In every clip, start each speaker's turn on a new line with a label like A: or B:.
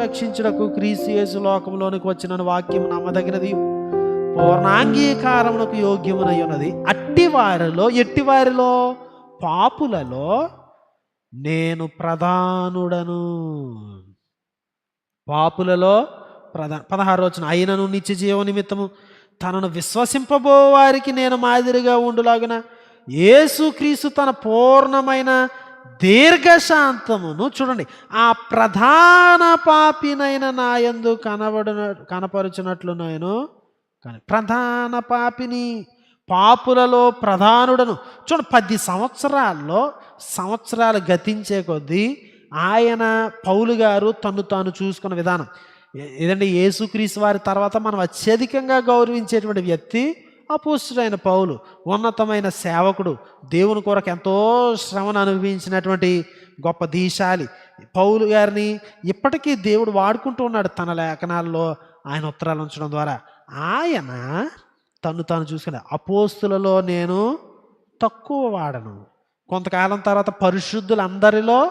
A: రక్షించుటకు క్రీస్తు లోకంలోనికి వచ్చిన వాక్యం నమ్మదగినది. పూర్ణాంగీకారమునకు యోగ్యమునై ఉన్నది అట్టి వారిలో ఎట్టి వారిలో? పాపులలో నేను ప్రధానుడను. పాపులలో ప్రధాన పదహారు వచ్చిన అయినను నిత్య జీవ నిమిత్తము తనను విశ్వసింపబో వారికి నేను మాదిరిగా ఉండులాగున యేసుక్రీస్తు తన పూర్ణమైన దీర్ఘశాంతమును చూడండి. ఆ ప్రధాన పాపినైన నాయందు కనబడిన కనపరుచునట్లు నేను కానీ ప్రధాన పాపిని పాపులలో ప్రధానుడను. చూడండి పది సంవత్సరాల్లో సంవత్సరాలు గతించే కొద్దీ ఆయన పౌలు గారు తను తాను చూసుకున్న విధానం. ఏదంటే యేసుక్రీస్తు వారి తర్వాత మనం అత్యధికంగా గౌరవించేటువంటి వ్యక్తి అపోస్తుడైన పౌలు ఉన్నతమైన సేవకుడు దేవుని కొరకు ఎంతో శ్రమను అనుభవించినటువంటి గొప్ప దీశాలి. పౌలు గారిని ఇప్పటికీ దేవుడు వాడుకుంటూ ఉన్నాడు తన లేఖనాల్లో ఆయన ఉత్తరాలు ఉంచడం ద్వారా. ఆయన తను తాను చూసుకునే అపోస్తులలో నేను తక్కువ వాడను. కొంతకాలం తర్వాత పరిశుద్ధులందరిలో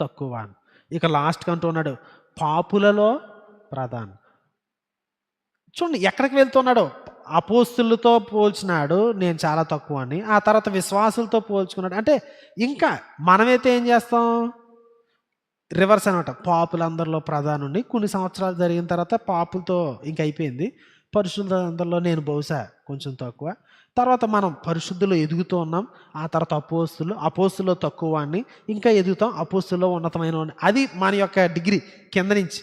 A: తక్కువ వాడను. ఇక లాస్ట్కి అంటున్నాడు పాపులలో ప్రధానం. చూడండి ఎక్కడికి వెళ్తున్నాడో? అపోస్తులతో పోల్చినాడు నేను చాలా తక్కువ అని ఆ తర్వాత విశ్వాసులతో పోల్చుకున్నాడు. అంటే ఇంకా మనమైతే ఏం చేస్తాం? రివర్స్ అనమాట పాపులందరిలో ప్రధానుండి కొన్ని సంవత్సరాలు జరిగిన తర్వాత పాపులతో ఇంక అయిపోయింది. పరిశుద్ధులందరిలో నేను బహుశా కొంచెం తక్కువ. తర్వాత మనం పరిశుద్ధులు ఎదుగుతూ ఉన్నాం. ఆ తర్వాత అపోస్తులు అపోస్తుల్లో తక్కువ వాడిని ఇంకా ఎదుగుతాం. అపోస్తుల్లో ఉన్నతమైన అది మన యొక్క డిగ్రీ కింద నుంచి.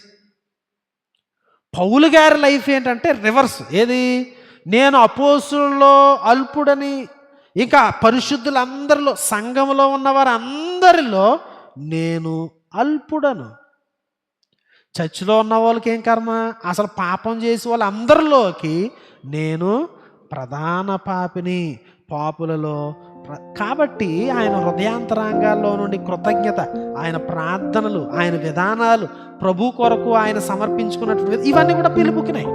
A: పౌలు గారి లైఫ్ ఏంటంటే రివర్స్. ఏది? నేను అపోసుల్లో అల్పుడని ఇంకా పరిశుద్ధులందరిలో సంఘంలో ఉన్నవారు అందరిలో నేను అల్పుడను. చర్చిలో ఉన్న వాళ్ళకి ఏం కర్మ? అసలు పాపం చేసే వాళ్ళందరిలోకి నేను ప్రధాన పాపిని పాపులలో ప్ర- కాబట్టి ఆయన హృదయాంతరాంగాల్లో నుండి కృతజ్ఞత ఆయన ప్రార్థనలు ఆయన విధానాలు ప్రభు కొరకు ఆయన సమర్పించుకున్నటువంటి ఇవన్నీ కూడా పిలుపుకినాయి